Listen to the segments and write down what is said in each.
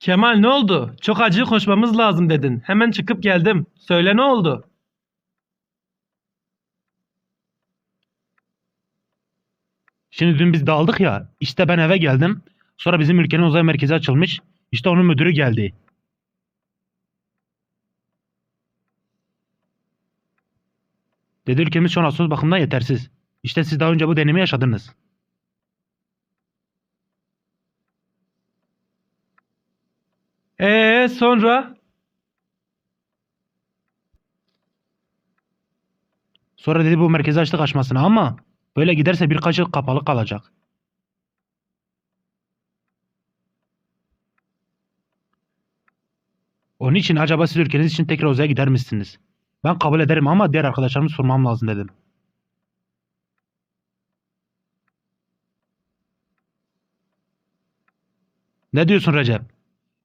Kemal ne oldu? Çok acil konuşmamız lazım dedin. Hemen çıkıp geldim. Söyle ne oldu? Şimdi dün biz dağıldık ya. İşte ben eve geldim. Sonra bizim ülkenin uzay merkezi açılmış. İşte onun müdürü geldi. Dedi ülkemiz şu an bakımdan yetersiz. İşte siz daha önce bu deneyimi yaşadınız. Ee sonra? Sonra dedi bu merkezi açtık açmasına ama böyle giderse birkaç yıl kapalı kalacak. Onun için acaba siz ülkeniz için tekrar uzaya gider misiniz? Ben kabul ederim ama diğer arkadaşlarımı sormam lazım dedim. Ne diyorsun Recep?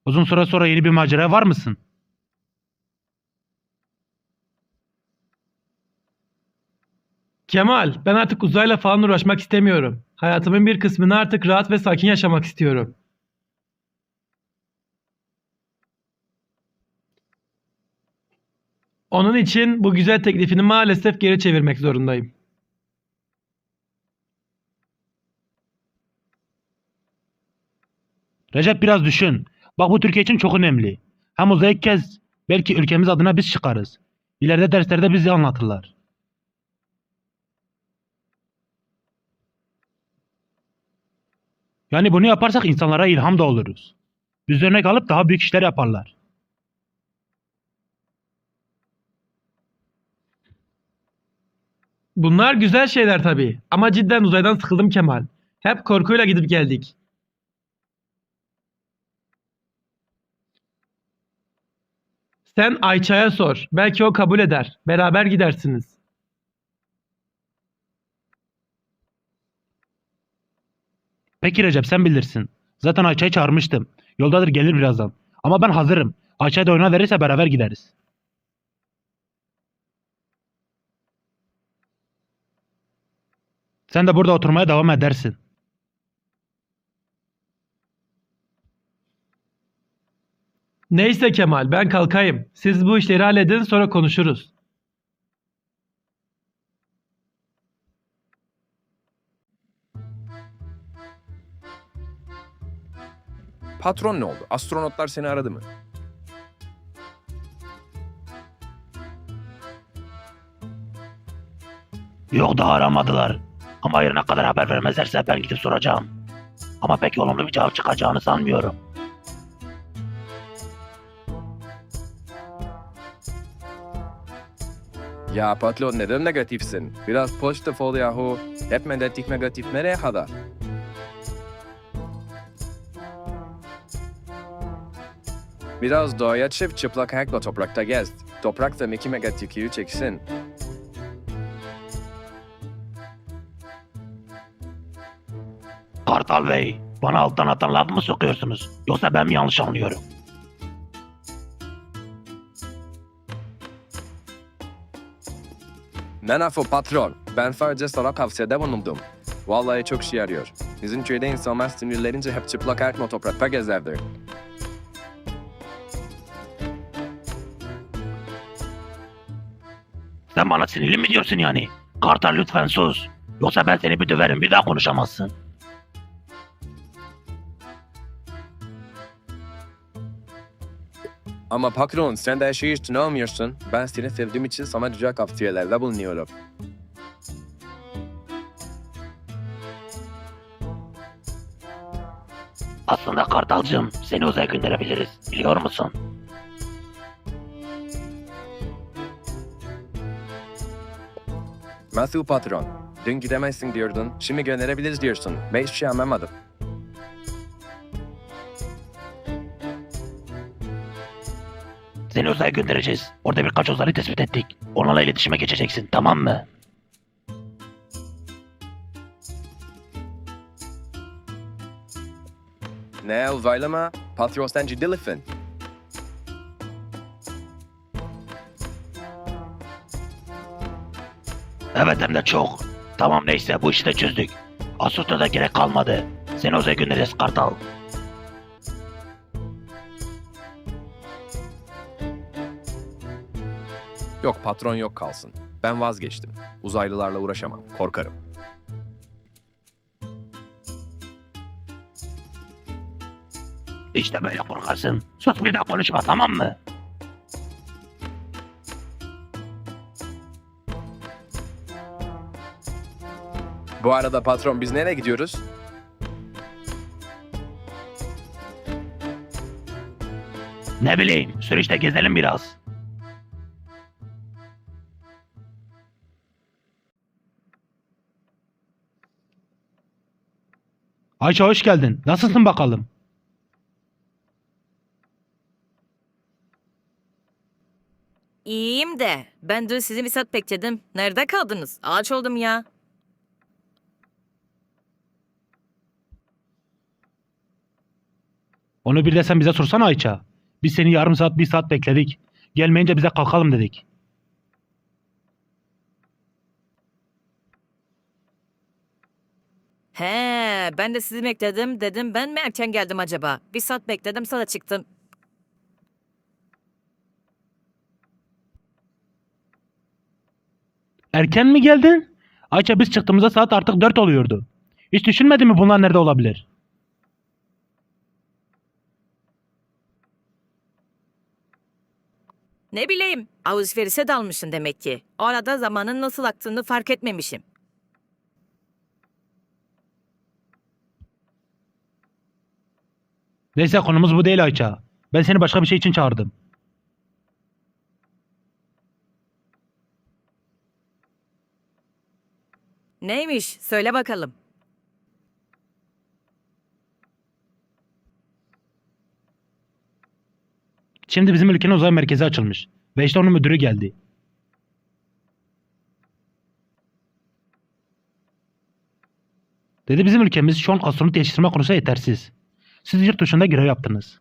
Uzun süre sonra yeni bir macera var mısın? Kemal, ben artık uzayla falan uğraşmak istemiyorum. Hayatımın bir kısmını artık rahat ve sakin yaşamak istiyorum. Onun için bu güzel teklifini maalesef geri çevirmek zorundayım. Recep biraz düşün. Bak bu Türkiye için çok önemli. Hem uzaya ilk kez belki ülkemiz adına biz çıkarız. İleride derslerde bizi anlatırlar. Yani bunu yaparsak insanlara ilham da oluruz. Biz örnek alıp daha büyük işler yaparlar. Bunlar güzel şeyler tabii. Ama cidden uzaydan sıkıldım Kemal. Hep korkuyla gidip geldik. Sen Ayça'ya sor. Belki o kabul eder. Beraber gidersiniz. Peki Recep sen bilirsin. Zaten Ayça'yı çağırmıştım. Yoldadır gelir birazdan. Ama ben hazırım. Ayça'yı da oyuna verirse beraber gideriz. Sen de burada oturmaya devam edersin. Neyse Kemal, ben kalkayım. Siz bu işleri halledin, sonra konuşuruz. Patron ne oldu? Astronotlar seni aradı mı? Yok daha aramadılar. Ama yarına kadar haber vermezlerse ben gidip soracağım. Ama pek olumlu bir cevap çıkacağını sanmıyorum. Ya patron neden negatifsin? Biraz pozitif ol yahu. Hep negatif negatif nereye kadar? Biraz doğaya çık çıplak ayakla toprakta gez. Toprak da iki megatikiyü çeksin. Kartal Bey, bana alttan atan laf mı sokuyorsunuz? Yoksa ben mi yanlış anlıyorum? Ne lafı patron? Ben sadece sana tavsiyede bulundum. Vallahi çok işe yarıyor. Bizim köyde insanlar sinirlenince hep çıplak ayakla toprakta gezerdi. Sen bana sinirli mi diyorsun yani? Kartal lütfen sus. Yoksa ben seni bir döverim bir daha konuşamazsın. Ama patron sen de her şeyi hiç tanımıyorsun. Ben seni sevdiğim için sana güzel tavsiyelerde bulunuyorum. Aslında Kartalcığım seni uzaya gönderebiliriz biliyor musun? Nasıl patron? Dün gidemezsin diyordun, şimdi gönderebiliriz diyorsun. Ben hiçbir şey anlamadım. Seni uzaya göndereceğiz. Orada birkaç uzaylı tespit ettik. Onlarla iletişime geçeceksin tamam mı? Ne uzaylı mı? Ciddi misin? Evet hem de çok. Tamam neyse bu işi de çözdük. Asus'ta da gerek kalmadı. Seni uzaya göndereceğiz Kartal. Yok patron yok kalsın. Ben vazgeçtim. Uzaylılarla uğraşamam. Korkarım. İşte böyle korkarsın. Sus bir daha konuşma tamam mı? Bu arada patron biz nereye gidiyoruz? Ne bileyim sür işte gezelim biraz. Ayça hoş geldin. Nasılsın bakalım? İyiyim de ben dün sizi bir saat bekledim. Nerede kaldınız? Ağaç oldum ya. Onu bir de sen bize sorsana Ayça. Biz seni yarım saat bir saat bekledik. Gelmeyince bize kalkalım dedik. He, ben de sizi bekledim. Dedim ben mi erken geldim acaba? Bir saat bekledim sonra çıktım. Erken mi geldin? Ayça biz çıktığımızda saat artık 4 oluyordu. Hiç düşünmedin mi bunlar nerede olabilir? Ne bileyim, alışverişe dalmışsın demek ki. O arada zamanın nasıl aktığını fark etmemişim. Neyse konumuz bu değil Ayça. Ben seni başka bir şey için çağırdım. Neymiş? Söyle bakalım. Şimdi bizim ülkenin uzay merkezi açılmış. Ve işte onun müdürü geldi. Dedi bizim ülkemiz şu an astronot yetiştirme konusunda yetersiz. Siz yurt dışında görev yaptınız.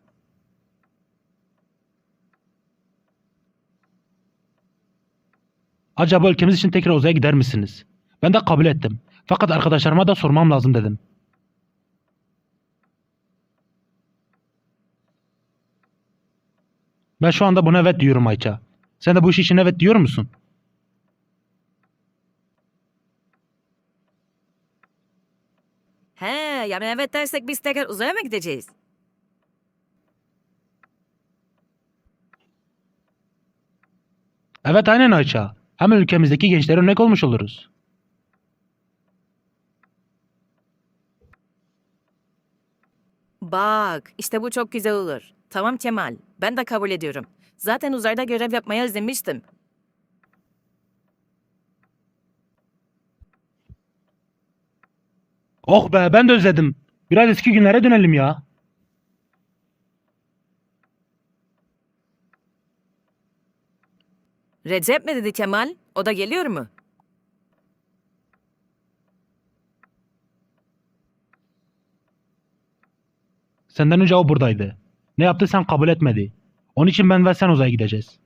Acaba ülkemiz için tekrar uzaya gider misiniz? Ben de kabul ettim. Fakat arkadaşlarıma da sormam lazım dedim. Ben şu anda buna evet diyorum Ayça. Sen de bu iş için evet diyor musun? He, yani evet dersek biz tekrar uzaya mı gideceğiz? Evet aynen Ayça. Hem ülkemizdeki gençlere örnek olmuş oluruz. Bak, işte bu çok güzel olur. Tamam Kemal, ben de kabul ediyorum. Zaten uzayda görev yapmayı özlemiştim. Oh be ben de özledim. Biraz eski günlere dönelim ya. Recep mi dedi Kemal? O da geliyor mu? Senden önce o buradaydı. Ne yaptı sen kabul etmedi. Onun için ben ve sen uzaya gideceğiz.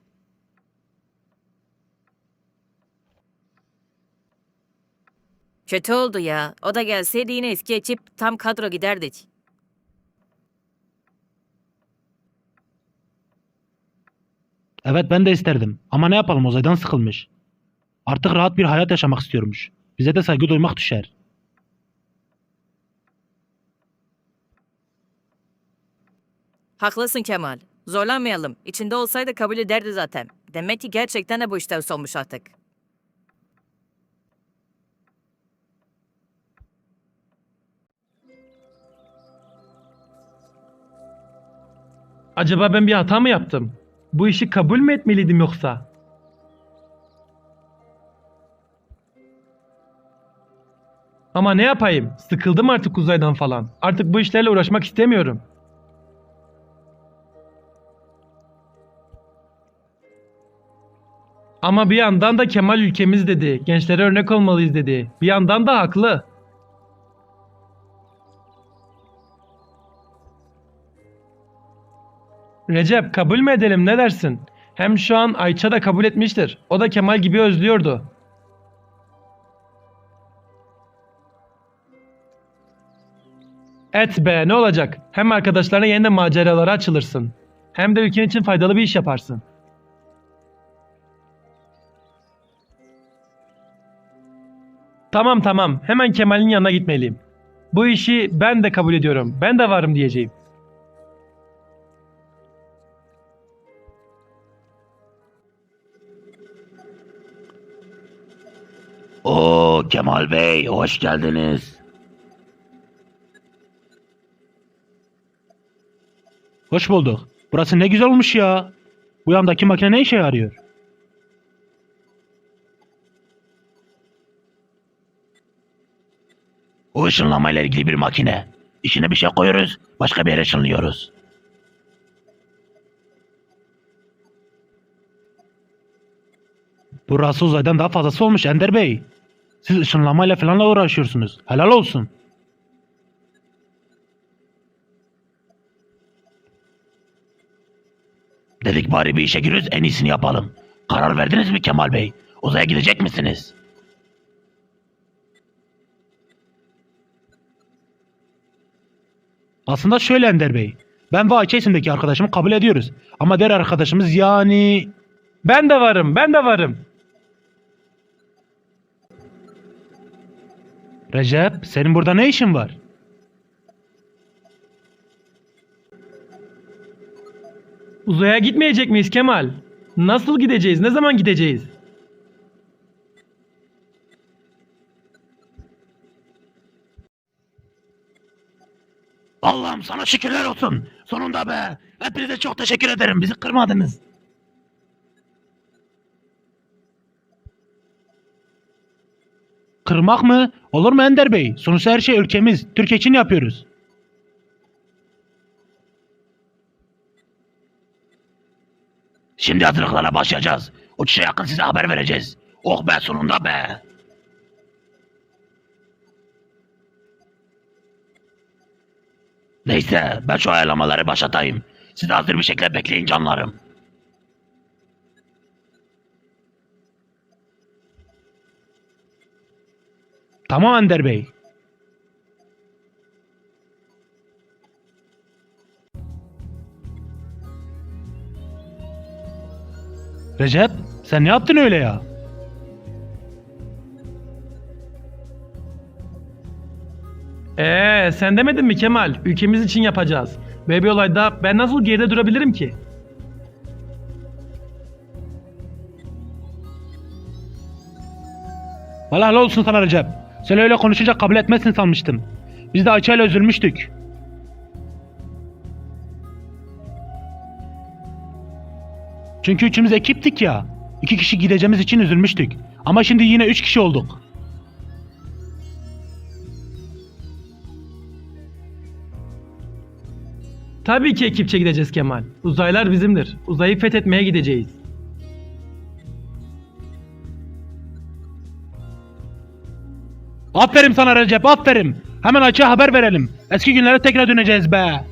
Kötü oldu ya. O da gelseydi yine eski ekip tam kadro giderdik. Evet ben de isterdim. Ama ne yapalım uzaydan sıkılmış. Artık rahat bir hayat yaşamak istiyormuş. Bize de saygı duymak düşer. Haklısın Kemal. Zorlanmayalım. İçinde olsaydı kabul ederdi zaten. Demek ki gerçekten de bu işten solmuş artık. Acaba ben bir hata mı yaptım? Bu işi kabul mü etmeliydim yoksa? Ama ne yapayım? Sıkıldım artık uzaydan falan. Artık bu işlerle uğraşmak istemiyorum. Ama bir yandan da Kemal ülkemiz dedi. Gençlere örnek olmalıyız dedi. Bir yandan da haklı. Recep kabul mü edelim ne dersin? Hem şu an Ayça da kabul etmiştir. O da Kemal gibi özlüyordu. Et be ne olacak? Hem arkadaşlarına yeniden maceralara açılırsın. Hem de ülken için faydalı bir iş yaparsın. Tamam tamam hemen Kemal'in yanına gitmeliyim. Bu işi ben de kabul ediyorum. Ben de varım diyeceğim. Kemal Bey hoş geldiniz. Hoş bulduk. Burası ne güzel olmuş ya. Bu yandaki makine ne işe yarıyor? O ışınlamayla ilgili bir makine. İçine bir şey koyuyoruz, başka bir yere ışınlıyoruz. Burası uzaydan daha fazlası olmuş Ender Bey. Siz ışınlamayla falanla uğraşıyorsunuz. Helal olsun. Dedik bari bir işe giriyoruz en iyisini yapalım. Karar verdiniz mi Kemal Bey? Uzaya gidecek misiniz? Aslında şöyle Ender Bey. Ben ve Ayça isimdeki arkadaşımı kabul ediyoruz. Ama diğer arkadaşımız yani... Ben de varım ben de varım. Recep senin burada ne işin var? Uzaya gitmeyecek miyiz Kemal? Nasıl gideceğiz? Ne zaman gideceğiz? Allah'ım sana şükürler olsun. Sonunda be. Hepinize çok teşekkür ederim. Bizi kırmadınız. Kırmak mı? Olur mu Ender Bey? Sonuçta her şey ülkemiz. Türkiye için yapıyoruz. Şimdi hazırlıklara başlayacağız. Uçuşa yakın size haber vereceğiz. Oh be sonunda be. Neyse ben şu ayarlamaları başlatayım. Siz hazır bir şekilde bekleyin canlarım. Tamam Ender Bey. Recep sen ne yaptın öyle ya? Ee, sen demedin mi Kemal? Ülkemiz için yapacağız. Böyle bir olayda ben nasıl geride durabilirim ki? Helal olsun sana Recep. Sen öyle konuşunca kabul etmezsin sanmıştım. Biz de Ayça üzülmüştük. Çünkü üçümüz ekiptik ya. İki kişi gideceğimiz için üzülmüştük. Ama şimdi yine üç kişi olduk. Tabii ki ekipçe gideceğiz Kemal. Uzaylar bizimdir. Uzayı fethetmeye gideceğiz. Aferin sana Recep aferin. Hemen Ayça'ya haber verelim. Eski günlere tekrar döneceğiz be.